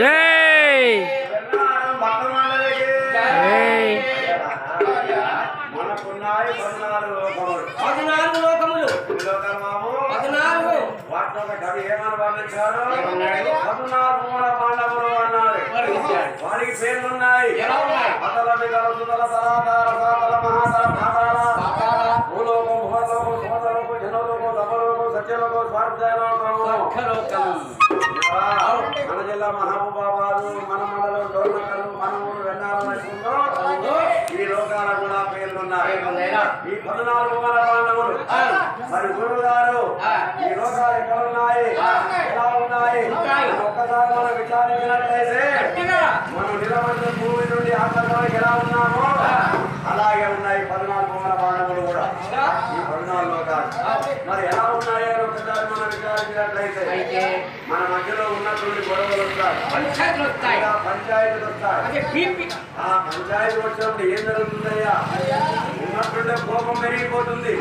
జై! జై! మనకున్నాయి పద్నాలుగు లోకములు. పద్నాలుగు లోకములు ఎన్ని లోకాలు మాము పద్నాలుగు. వాటిలో ఒక కవి ఏమని వర్ణించారు. ఏమన్నాడు? పద్నాలుగు మూల పాండవులు అన్నాడు వర్ణించాడు. వారికి పేర్లున్నాయి. ఎలా ఉన్నాయి? అతల మిగల సుతల తలాతార సాతల మహాతల పాతాళ. పాతాళ, భూలోకం భూలోకం జనలోకం సత్యలోకం స్వార్థలోకం మండలం డోర్నకల్ మన ఊరు వెన్నారం నైపుణ్యం ఈ లోకాల కూడా పేర్లున్నాయి? ఈ పద్నాలుగు మన పాండవులు. మరి గురువు గారు. ఈ లోకాలు ఎక్కడ ఉన్నాయి ఆ. ఎలా ఉన్నాయి ఒక్కసారి మనం విచారించినట్లయితే. మనం నిలబడిన భూమి నుండి ఆకాశానికి ఎలా ఉన్నామో. అలాగే ఉన్నాయి పద్నాలుగు మన పాండవులు కూడా. ఈ పద్నాలుగు లోకాలు. మరి ఎలా ఉన్నాయో ఒకసారి మనం మధ్యలో ఉన్నటువంటి గొడవలు వస్తాయి. పంచాయతీలు వస్తాయి. పంచాయతీలు వస్తాయి. ఆ పంచాయతీ వచ్చినప్పుడు ఏం జరుగుతుందయ్యా? ఉన్నట్టుండే కోపం పెరిగిపోతుంది.